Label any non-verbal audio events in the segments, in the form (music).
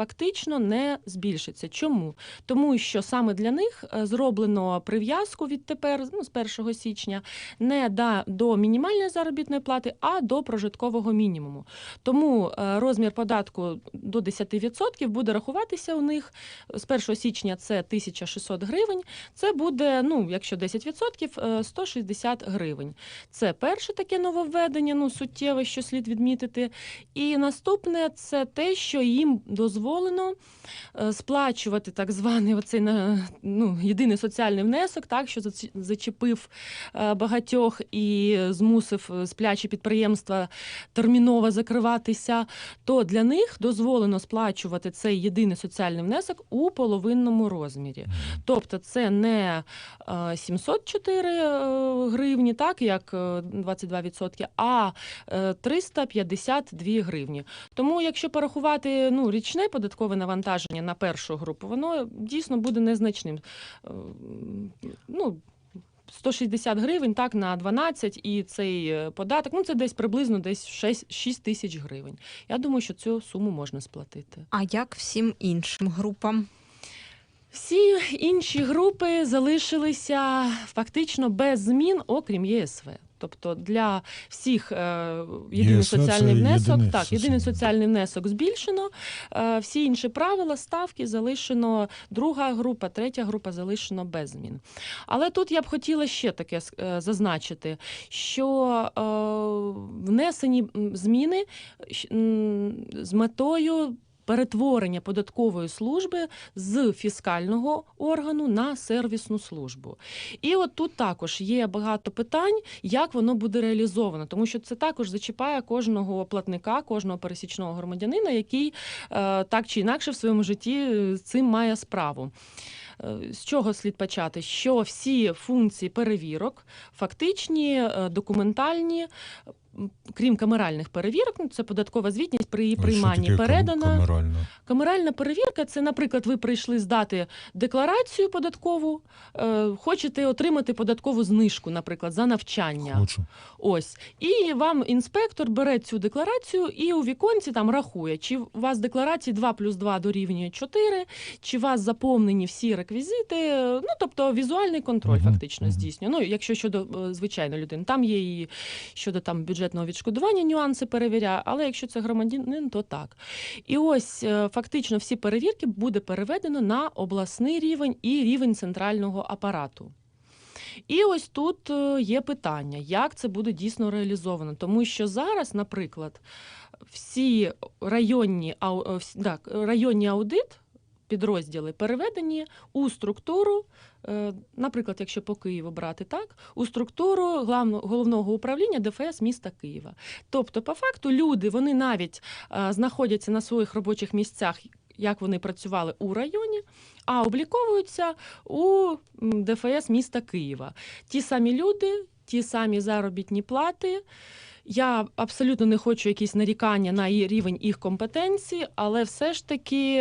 фактично не збільшиться. Чому? Тому що саме для них е, зроблено прив'язку відтепер, ну, з 1 січня, не да, до мінімальної заробітної плати, а до прожиткового мінімуму. Тому е, розмір податку до 10% буде рахуватися у них з 1 січня це 1600 гривень. Це буде, ну, якщо 10%, е, 160 гривень. Це перше таке нововведення, ну суттєве, що слід відмітити. І наступне це те, що їм дозволено е, сплачувати так званий оцей ну, єдиний соціальний внесок, так що зачепив е, багатьох і змусив е, сплячі підприємства терміново закриватися. То для них дозволено сплачувати цей єдиний соціальний внесок у половинному розмірі. Тобто це не е, 704 е, гривні, так як е, 22%, а е, 352 гривні. Тому, якщо порахувати ну, річне податкове навантаження на першу групу, воно дійсно буде незначним. Е, Ну, 160 гривень так на 12 і цей е, податок, ну це десь приблизно десь 6, 6 тисяч гривень. Я думаю, що цю суму можна сплатити. А як всім іншим групам? Всі інші групи залишилися фактично без змін, окрім ЄСВ. Тобто для всіх е, єдиний ЄСВ соціальний внесок, єдиний так, єдиний соціальний. соціальний внесок збільшено. Е, всі інші правила, ставки залишено. Друга група, третя група залишено без змін. Але тут я б хотіла ще таке е, зазначити, що е, внесені зміни з метою перетворення податкової служби з фіскального органу на сервісну службу. І от тут також є багато питань, як воно буде реалізовано, тому що це також зачіпає кожного платника, кожного пересічного громадянина, який е, так чи інакше в своєму житті е, цим має справу. Е, З чого слід почати? Що всі функції перевірок, фактичні, документальні, крім камеральних перевірок, ну, це податкова звітність при її прийманні передана. камерально? Камеральна перевірка це, наприклад, ви прийшли здати декларацію податкову, е, хочете отримати податкову знижку, наприклад, за навчання. Хочу. Ось. І вам інспектор бере цю декларацію і у віконці там рахує, чи у вас декларації 2 плюс 2 дорівнює 4, чи у вас заповнені всі реквізити. Ну, тобто візуальний контроль Мгм, фактично мгм. здійснює. Ну, якщо щодо е, звичайної людини, там є і щодо там бюджетного відшкодування нюанси перевіряє, але якщо це громадянин, то так. І ось е, фактично всі перевірки буде переведено на обласний рівень і рівень центрального апарату. І ось тут е, є питання, як це буде дійсно реалізовано. Тому що зараз, наприклад, всі районні, е, так, районні аудит. Підрозділи переведені у структуру, наприклад, якщо по Києву брати так, у структуру главно- головного управління ДФС міста Києва. Тобто, по факту, люди вони навіть е, знаходяться на своїх робочих місцях, як вони працювали у районі, а обліковуються у ДФС міста Києва. Ті самі люди, ті самі заробітні плати. Я абсолютно не хочу якісь нарікання на рівень їх компетенції, але все ж таки,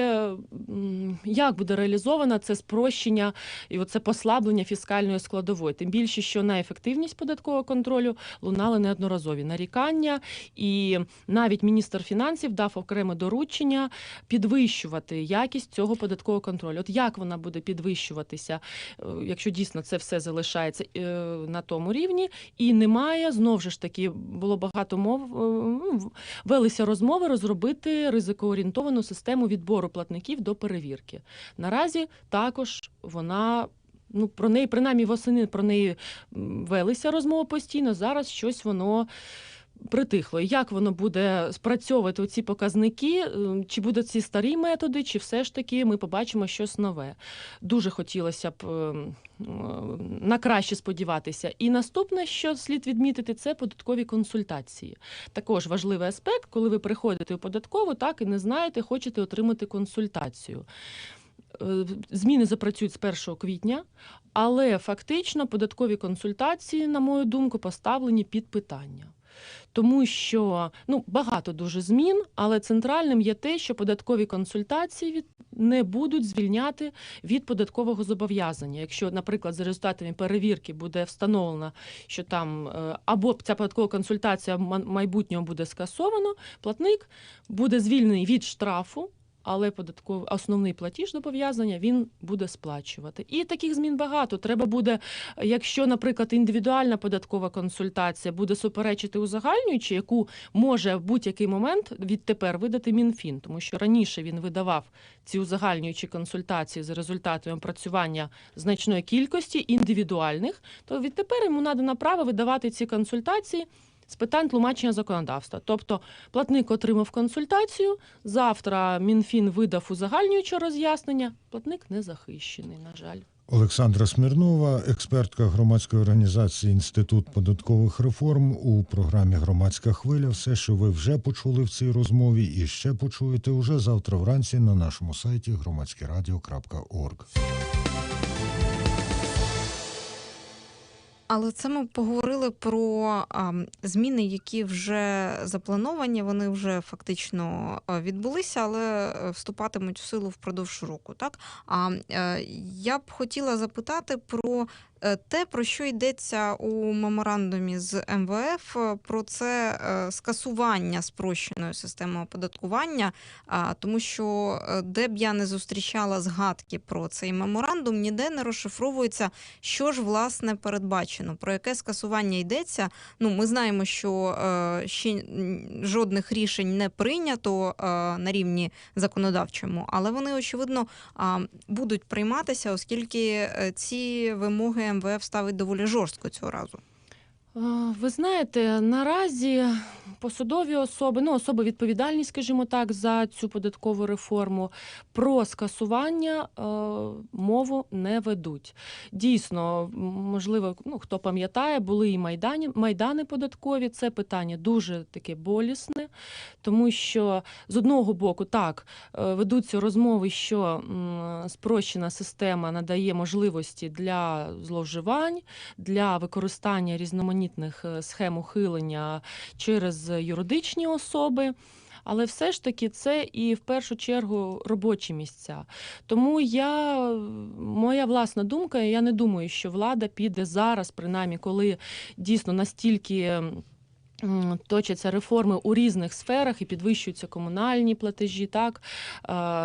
як буде реалізовано це спрощення і оце послаблення фіскальної складової. Тим більше, що на ефективність податкового контролю лунали неодноразові нарікання, і навіть міністр фінансів дав окреме доручення підвищувати якість цього податкового контролю. От як вона буде підвищуватися, е, якщо дійсно це все залишається е, на тому рівні, і немає знову ж таки було багато мов. е, ну, велися розмови розробити ризикоорієнтовану систему відбору платників до перевірки. Наразі також вона. Ну, про неї, принаймні восени про неї велися розмови постійно. Зараз щось воно притихло. Як воно буде спрацьовувати ці показники? Ем, Чи будуть ці старі методи, чи все ж таки ми побачимо щось нове? Дуже хотілося б ем, е, на краще сподіватися. І наступне, що слід відмітити, це податкові консультації. Також важливий аспект, коли ви приходите у податкову, так і не знаєте, хочете отримати консультацію. Е, Зміни запрацюють з 1 квітня, але фактично податкові консультації, на мою думку, поставлені під питання. Тому що ну, багато дуже змін, але центральним є те, що податкові консультації від, не будуть звільняти від податкового зобов'язання. Якщо, наприклад, за результатами перевірки буде встановлено, що там е, або ця податкова консультація в ма- майбутньому буде скасовано, платник буде звільнений від штрафу але податковий основний платіж зобов'язання він буде сплачувати. І таких змін багато. Треба буде, якщо, наприклад, індивідуальна податкова консультація буде суперечити узагальнюючи, яку може в будь-який момент відтепер видати МінФін, тому що раніше він видавав ці узагальнюючі консультації за результатами опрацювання значної кількості індивідуальних, то відтепер йому надано право видавати ці консультації з питань тлумачення законодавства. Тобто платник отримав консультацію, завтра МінФін видав узагальнююче роз'яснення, платник не захищений, на жаль. Олександра Смірнова, експертка громадської організації Інститут податкових реформ у програмі Громадська хвиля. Все, що ви вже почули в цій розмові, і ще почуєте уже завтра вранці на нашому сайті громадськерадіо.орг. Але це ми поговорили про зміни, які вже заплановані. Вони вже фактично відбулися, але е, вступатимуть в силу впродовж року. Так а е, я б хотіла запитати про те, про що йдеться у меморандумі з МВФ, е, про це е, скасування спрощеної системи оподаткування. Тому що е, де б я не зустрічала згадки про цей меморандум, ніде не розшифровується, що ж власне передбачено, про яке скасування йдеться. Ну, ми знаємо, що е, ще жодних рішень не прийнято е, на рівні законодавчому, але вони очевидно будуть прийматися, оскільки е, ці вимоги МВФ ставить доволі жорстко цього разу. Е, Ви знаєте, наразі посадові особи, ну особи відповідальні, скажімо так, за цю податкову реформу, про скасування е, мову не ведуть. Дійсно, можливо, ну хто пам'ятає, були і майдані, майдани податкові. Це питання дуже таке болісне, тому що з одного боку так е, ведуться розмови, що спрощена система надає можливості для зловживань, для використання різноманітних е, схем ухилення через юридичні особи. Але все ж таки це і в першу чергу робочі місця. Тому я моя власна думка, я не думаю, що влада піде зараз, принаймні, коли дійсно настільки. Точаться реформи у різних сферах і підвищуються комунальні платежі, так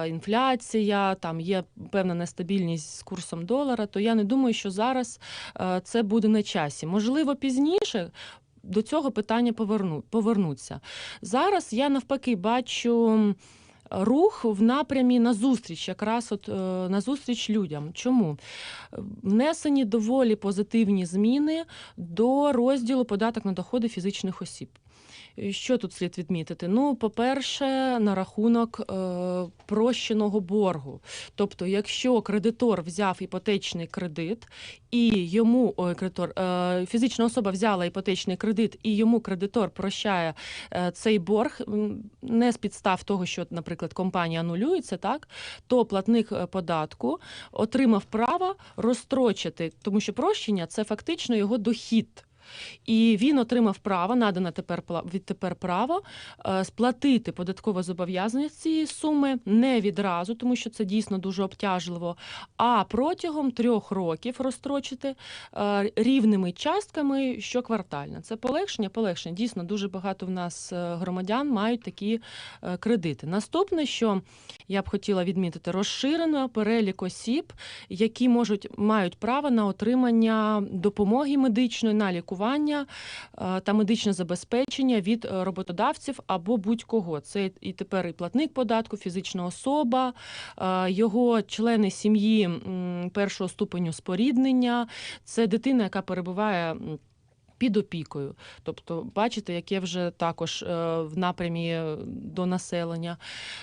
інфляція, там є певна нестабільність з курсом долара. То я не думаю, що зараз це буде на часі. Можливо, пізніше до цього питання поверну, повернуться. Зараз я навпаки бачу. Рух в напрямі назустріч, якраз от е, назустріч людям. Чому внесені доволі позитивні зміни до розділу податок на доходи фізичних осіб. І Що тут слід відмітити? Ну, по-перше, на рахунок е, прощеного боргу. Тобто, якщо кредитор взяв іпотечний кредит і йому ой, кредитор, е, фізична особа взяла іпотечний кредит, і йому кредитор прощає е, цей борг не з підстав того, що, наприклад, компанія анулюється, так то платник е, податку отримав право розстрочити, тому що прощення це фактично його дохід. І він отримав право, надано тепер відтепер право е, сплатити податкове зобов'язання з цієї суми не відразу, тому що це дійсно дуже обтяжливо, а протягом трьох років розстрочити е, рівними частками щоквартально. Це полегшення, полегшення. Дійсно, дуже багато в нас е, громадян мають такі кредити. Наступне, що я б хотіла відмітити, розширено перелік осіб, які можуть мають право на отримання допомоги медичної на лікування е, та медичне забезпечення від е, роботодавців або будь-кого. Це і тепер і платник податку, фізична особа, е, його члени сім'ї першого ступеню споріднення, це дитина, яка перебуває. Під опікою, тобто, бачите, яке вже також е, в напрямі е, до населення.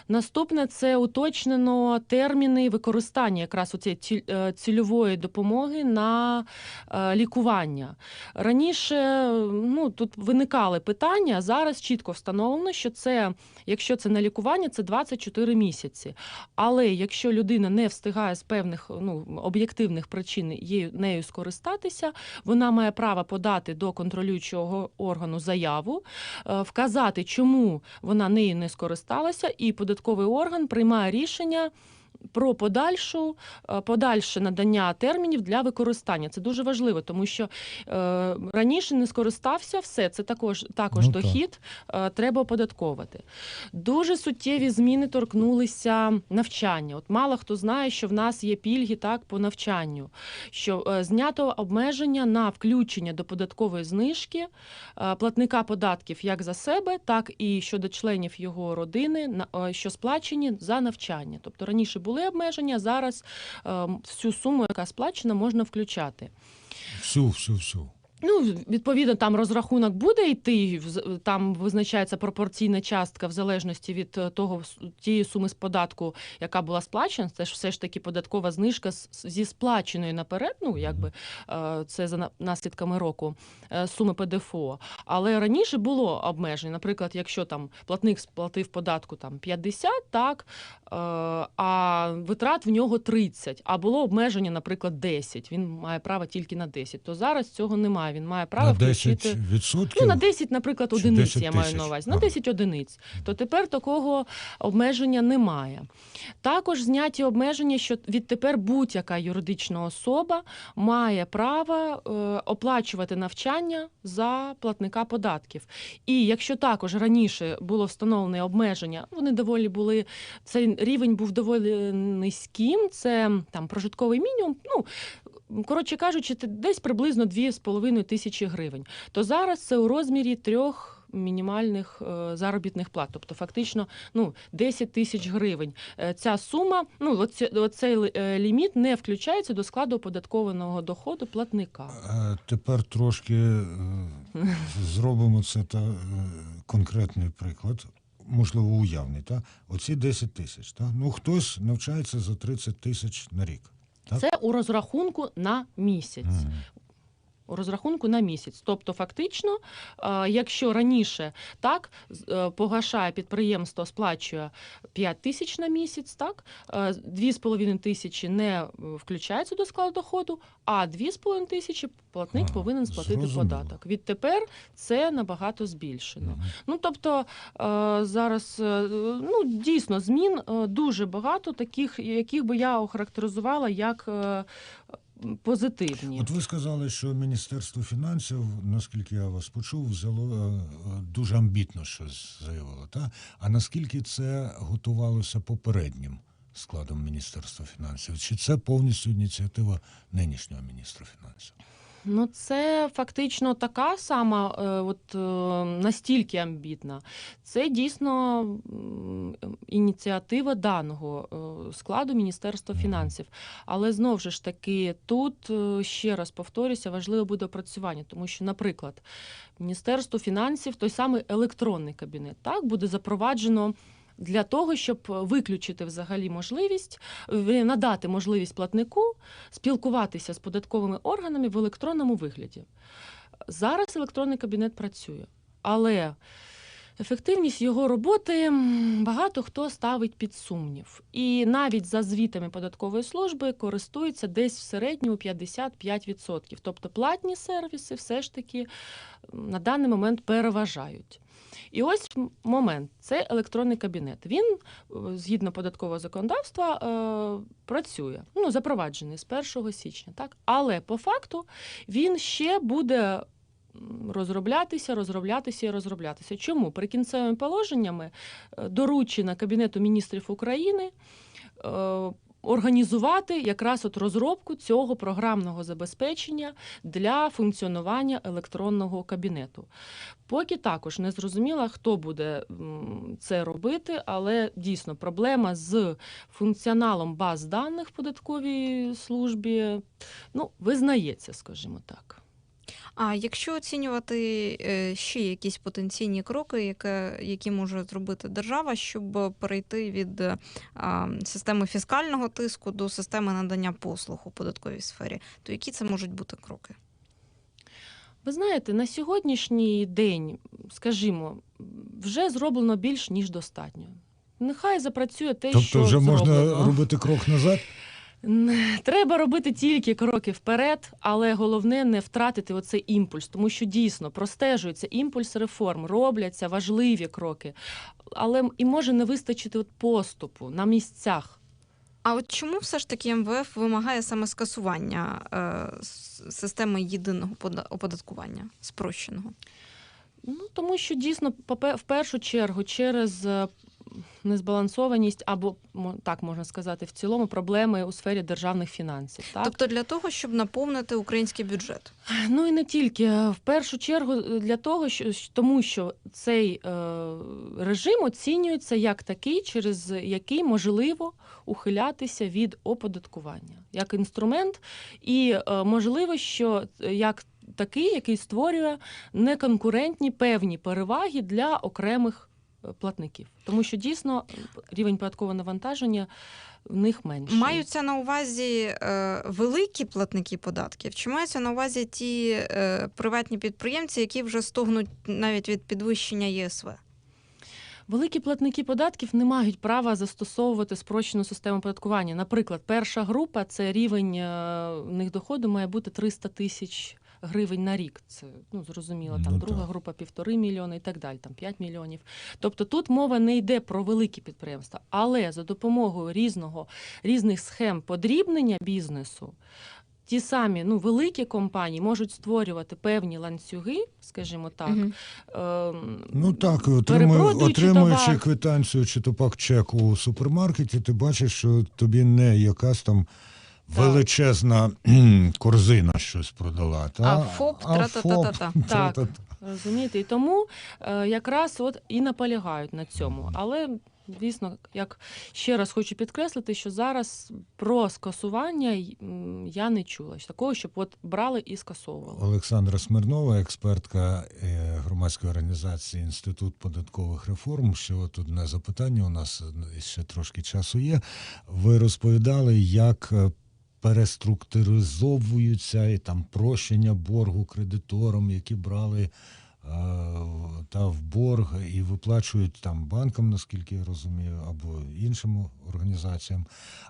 Наступне це уточнено терміни використання якраз оцієї е, цільової допомоги на лікування. Раніше ну, тут виникали питання, зараз чітко встановлено, що це, якщо це на лікування, це 24 місяці. Але якщо людина не встигає з певних ну, об'єктивних причин нею скористатися, вона має право подати до контролюючого органу заяву, е, вказати, чому вона нею не скористалася, і податковий орган приймає рішення про подальшу, е, подальше надання термінів для використання. Це дуже важливо, тому що е, раніше не скористався все. Це також також Ну, так. дохід е, треба оподатковувати. Дуже суттєві зміни торкнулися навчання. От мало хто знає, що в нас є пільги так по навчанню, що е, знято обмеження на включення до податкової знижки е, платника податків як за себе, так і щодо членів його родини, на- е, що сплачені за навчання. Тобто раніше були обмеження, зараз е, всю суму, яка сплачена, можна включати. Всю, всю, всю. Ну, відповідно, там розрахунок буде йти, там визначається пропорційна частка в залежності від е, того тієї суми з податку, яка була сплачена. Це ж все ж таки податкова знижка зі сплаченої наперед. Ну якби е, це за наслідками року е, суми ПДФО. Але раніше було обмеження. Наприклад, якщо там платник сплатив податку там 50, так а витрат в нього 30, а було обмеження, наприклад, 10. Він має право тільки на 10. То зараз цього немає. Він має право на 10 включити. відсотків? Ну, на 10, наприклад, одиниць 10 я маю на увазі. На Ага. 10 одиниць. То тепер такого обмеження немає. Також зняті обмеження, що відтепер будь-яка юридична особа має право е, оплачувати навчання за платника податків. І якщо також раніше було встановлене обмеження, вони доволі були, цей рівень був доволі низьким, це там прожитковий мінімум. Ну, коротше кажучи, це десь приблизно 2,5 тисячі гривень. То зараз це у розмірі трьох. Мінімальних е, заробітних плат, тобто фактично ну 10 тисяч гривень. Е, ця сума, ну оце, оцей е, ліміт не включається до складу оподаткованого доходу платника. Е, Тепер трошки зробимо це та конкретний приклад, можливо, уявний. Та? Оці 10 тисяч. Та? Ну, хтось навчається за 30 тисяч на рік. Так. Це у розрахунку на місяць. Розрахунку на місяць. Тобто, фактично, е, якщо раніше так е, погашає підприємство, сплачує 5 тисяч на місяць, так е, 2,5 тисячі не е, включається до складу доходу, а 2,5 тисячі платник Ага, повинен сплатити зрозуміло. податок. Відтепер це набагато збільшено. Мгм. Ну тобто е, зараз е, ну дійсно змін е, дуже багато, таких, яких би я охарактеризувала як е, позитивні. От ви сказали, що Міністерство фінансів, наскільки я вас почув, взяло е, е, дуже амбітно щось заявило. Та? А наскільки це готувалося попереднім складом Міністерства фінансів? Чи це повністю ініціатива нинішнього міністра фінансів? Ну, це фактично така сама, е, от е, настільки амбітна. Це дійсно ініціатива даного е, складу Міністерства фінансів. Але знову ж таки, тут ще раз повторюся, важливо буде опрацювання, тому що, наприклад, Міністерство фінансів, той самий електронний кабінет, так буде запроваджено. Для того щоб виключити взагалі можливість е, надати можливість платнику спілкуватися з податковими органами в електронному вигляді. Зараз електронний кабінет працює, але ефективність його роботи багато хто ставить під сумнів. І навіть за звітами податкової служби користуються десь в середньому 55%. Тобто платні сервіси все ж таки на даний момент переважають. І ось момент це електронний кабінет. Він е, згідно податкового законодавства е, працює. Ну, запроваджений з 1 січня, так? Але по факту він ще буде розроблятися, розроблятися і розроблятися. Чому? Прикінцевими положеннями е, доручено Кабінету міністрів України. Організувати якраз от розробку цього програмного забезпечення для функціонування електронного кабінету. Поки також не зрозуміла, хто буде це робити, але дійсно проблема з функціоналом баз даних податковій службі ну, визнається, скажімо так. А якщо оцінювати е, ще якісь потенційні кроки, яке, які може зробити держава, щоб перейти від е, а, системи фіскального тиску до системи надання послуг у податковій сфері, то які це можуть бути кроки? Ви знаєте, на сьогоднішній день, скажімо, вже зроблено більш ніж достатньо. Нехай запрацює те, що тобто вже можна робити крок назад? Треба робити тільки кроки вперед, але головне не втратити оцей імпульс, тому що дійсно простежується імпульс реформ, робляться важливі кроки, але і може не вистачити от поступу на місцях. А от чому все ж таки МВФ вимагає саме скасування е, системи єдиного оподаткування спрощеного? Ну тому що дійсно в першу чергу через е, незбалансованість або так можна сказати, в цілому проблеми у сфері державних фінансів. Так? Тобто для того, щоб наповнити український бюджет. Ну і не тільки в першу чергу е, для того, що тому що цей е, режим оцінюється як такий, через який можливо ухилятися від оподаткування як інструмент, і е, можливо, що як такий, який створює неконкурентні певні переваги для окремих платників, тому що дійсно е, рівень податкового навантаження в них менший. Маються на увазі е, великі платники податків, чи маються на увазі ті е, приватні підприємці, які вже стогнуть навіть від підвищення ЄСВ? Великі платники податків не мають права застосовувати спрощену систему оподаткування. Наприклад, перша група це рівень в них доходу має бути 300 тисяч гривень на рік. Це ну зрозуміло. Там Ну, друга так. група півтори мільйони і так далі, там 5 мільйонів. Тобто тут мова не йде про великі підприємства, але за допомогою різного різних схем подрібнення бізнесу. Ті самі ну великі компанії можуть створювати певні ланцюги, скажімо так, ем, Ну так, отримує, отримуючи товар. квитанцію чи то пак чек у супермаркеті, ти бачиш, що тобі не якась там величезна корзина щось продала. Та? А ФОП, тра-та-та-та-та. (laughs) Так. Розумієте, і тому е, якраз от і наполягають на цьому. Але звісно, як ще раз хочу підкреслити, що зараз про скасування я не чула такого, щоб от брали і скасовували. Олександра Смирнова, експертка е, громадської організації Інститут податкових реформ. Ще от одне запитання. У нас е, ще трошки часу є. Ви розповідали, як переструктуризовуються і там прощення боргу кредиторам, які брали. е, Та в борг і виплачують там банкам, наскільки я розумію, або іншим організаціям.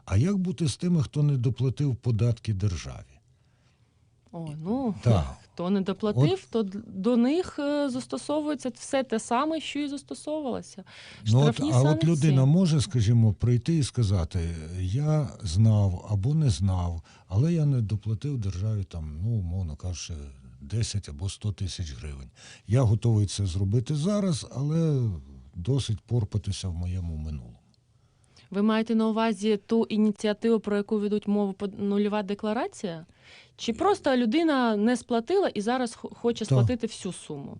А як бути з тими, хто не доплатив податки державі? О, ну Так. хто не доплатив, то до них е, застосовується все те саме, що і застосовувалося. Ну, от, а от людина може, скажімо, прийти і сказати: я знав або не знав, але я не доплатив державі там, ну, умовно кажучи, 10 або 100 тисяч гривень. Я готовий це зробити зараз, але досить порпатися в моєму минулому. Ви маєте на увазі ту ініціативу, про яку ведуть мову нульова декларація? Чи просто людина не сплатила і зараз хоче сплатити всю суму?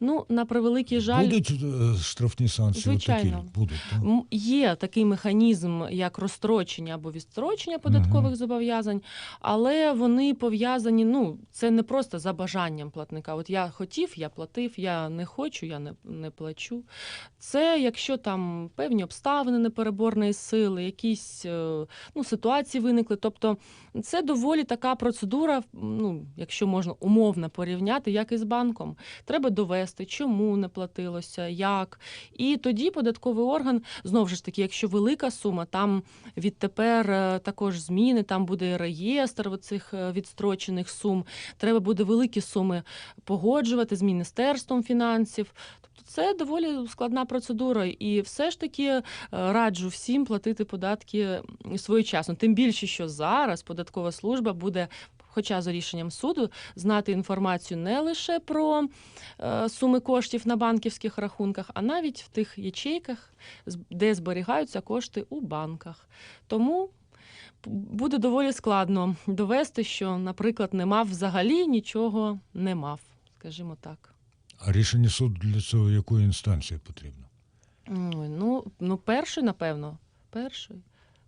Ну, на превеликий жаль, Будуть е, штрафні санкції Звичайно. отакі? Будуть, так? Є такий механізм, як розстрочення або відстрочення податкових Мгм. зобов'язань, але вони пов'язані. Ну, це не просто за бажанням платника. От я хотів, я платив, я не хочу, я не, не плачу. Це якщо там певні обставини непереборної сили, якісь е, ну, ситуації виникли. Тобто це доволі така процедура, ну, якщо можна умовно порівняти, як і з банком. Треба довести, чому не платилося, як. І тоді податковий орган, знову ж таки, якщо велика сума, там відтепер е, також зміни, там буде реєстр цих відстрочених сум. Треба буде великі суми погоджувати з Міністерством фінансів. Тобто це доволі складна процедура, і все ж таки е, раджу всім платити податки своєчасно. Тим більше, що зараз податкова служба буде. Хоча за рішенням суду знати інформацію не лише про е, суми коштів на банківських рахунках, а навіть в тих ячейках, де зберігаються кошти у банках. Тому буде доволі складно довести, що, наприклад, не мав взагалі нічого не мав, скажімо так. А рішення суду для цього якої інстанції потрібно? Ну, ну перший, напевно, перший.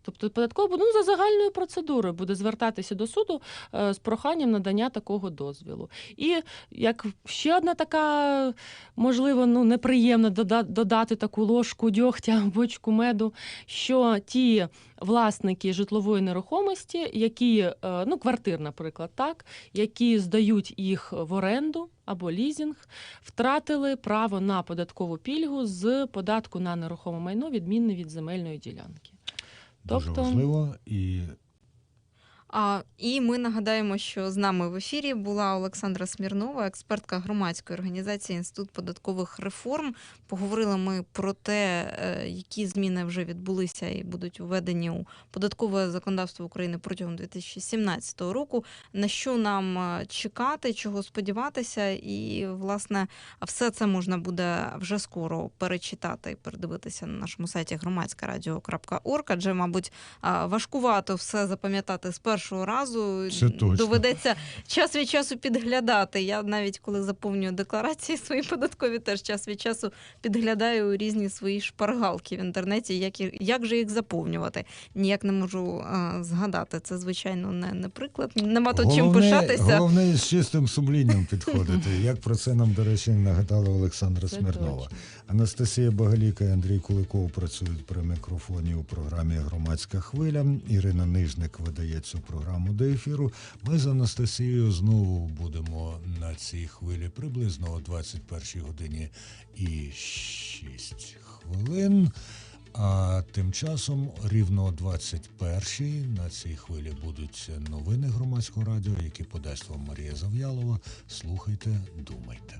Тобто податково буде ну, за загальною процедурою буде звертатися до суду е, з проханням надання такого дозвілу. І як ще одна така, можливо, ну неприємно дода- додати таку ложку дьогтя, (laughs) бочку меду, що ті власники житлової нерухомості, які, е, ну, квартир, наприклад, так, які здають їх в оренду або лізінг, втратили право на податкову пільгу з податку на нерухоме майно, відмінне від земельної ділянки. Дуже Тобто- важливо. І А, і ми нагадаємо, що з нами в ефірі була Олександра Смірнова, експертка громадської організації Інститут податкових реформ. Поговорили ми про те, е, які зміни вже відбулися і будуть введені у податкове законодавство України протягом 2017 року. На що нам е, чекати, чого сподіватися, і власне все це можна буде вже скоро перечитати і передивитися на нашому сайті громадськарадіо.орг, адже, мабуть, важкувато все запам'ятати з першого разу. Це точно. Доведеться час від часу підглядати. Я навіть коли заповнюю декларації свої податкові, теж час від часу підглядаю різні свої шпаргалки в інтернеті, як, як же їх заповнювати. Ніяк не можу а, згадати. Це, звичайно, не, не приклад. Нема тут чим пишатися. головне з чистим сумлінням підходити. Як про це нам, до речі, нагадала Олександра Це Смірнова. точно. Анастасія Багаліка і Андрій Куликов працюють при мікрофоні у програмі Громадська хвиля. Ірина Нижник видає цю програму до ефіру. Ми з Анастасією знову будемо на цій хвилі приблизно о 21 годині і 6 хвилин. А тим часом рівно о 21-й на цій хвилі будуть новини громадського радіо, які подасть вам Марія Зав'ялова. Слухайте, думайте.